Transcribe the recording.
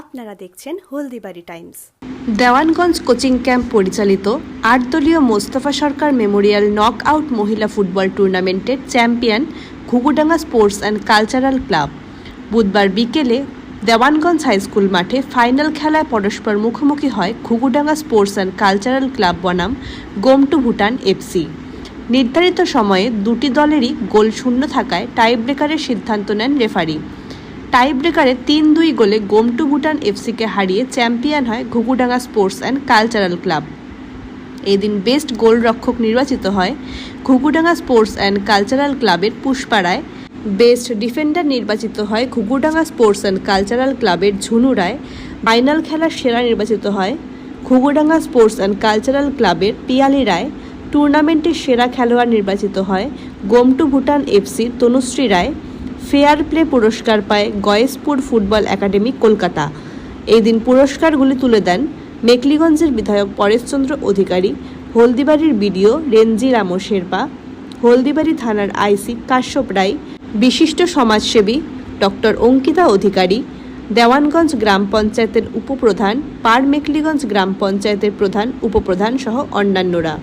আপনারা দেখছেন Haldibari times. Dewanganj coaching camp পরিচালিত আট দলীয় Mostafa Sarkar memorial knock out মহিলা ফুটবল টুর্নামেন্টের champion Ghughudanga sports and cultural club. বুধবার বিকেলে দেওয়ানগঞ্জ হাই স্কুল মাঠে ফাইনাল খেলায় পরস্পর মুখোমুখি হয় Ghughudanga sports and cultural club বনাম গোমটু ভুটান এফসি নির্ধারিত সময়ে দুটি দলেরই গোল শূন্য থাকায় টাই ব্রেকারের সিদ্ধান্ত নেন রেফারি। টাই ব্রেকারে তিন দুই গোলে গোমটু ভুটান এফসিকে হারিয়ে চ্যাম্পিয়ন হয় Ghughudanga sports and cultural club. এদিন বেস্ট গোলরক্ষক নির্বাচিত হয় ঘুঘুডাঙ্গা স্পোর্টস অ্যান্ড কালচারাল ক্লাবের পুষ্পারায় বেস্ট ডিফেন্ডার নির্বাচিত হয় ঘুঘুডাঙ্গা স্পোর্টস অ্যান্ড কালচারাল ক্লাবের ঝুনু রায়। ফাইনাল খেলার সেরা নির্বাচিত হয় ঘুঘুডাঙ্গা স্পোর্টস অ্যান্ড কালচারাল ক্লাবের পিয়ালি রায়। টুর্নামেন্টের সেরা খেলোয়াড় নির্বাচিত হয় গোমটু ভুটান এফসির তনুশ্রী রায়। ফেয়ার প্লে পুরস্কার পায় গয়েশপুর ফুটবল একাডেমি, কলকাতা। এই দিন পুরস্কারগুলি তুলে দেন মেকলিগঞ্জের বিধায়ক পরেশচন্দ্র অধিকারী, হলদিবাড়ির বিডিও রেঞ্জি রামো শেরপা, হলদিবাড়ি থানার আইসি কাশ্যপ রায়, বিশিষ্ট সমাজসেবী ডক্টর অঙ্কিতা অধিকারী, দেওয়ানগঞ্জ গ্রাম পঞ্চায়েতের উপপ্রধান পার মেকলিগঞ্জ গ্রাম পঞ্চায়েতের প্রধান, উপপ্রধান সহ অন্যান্যরা।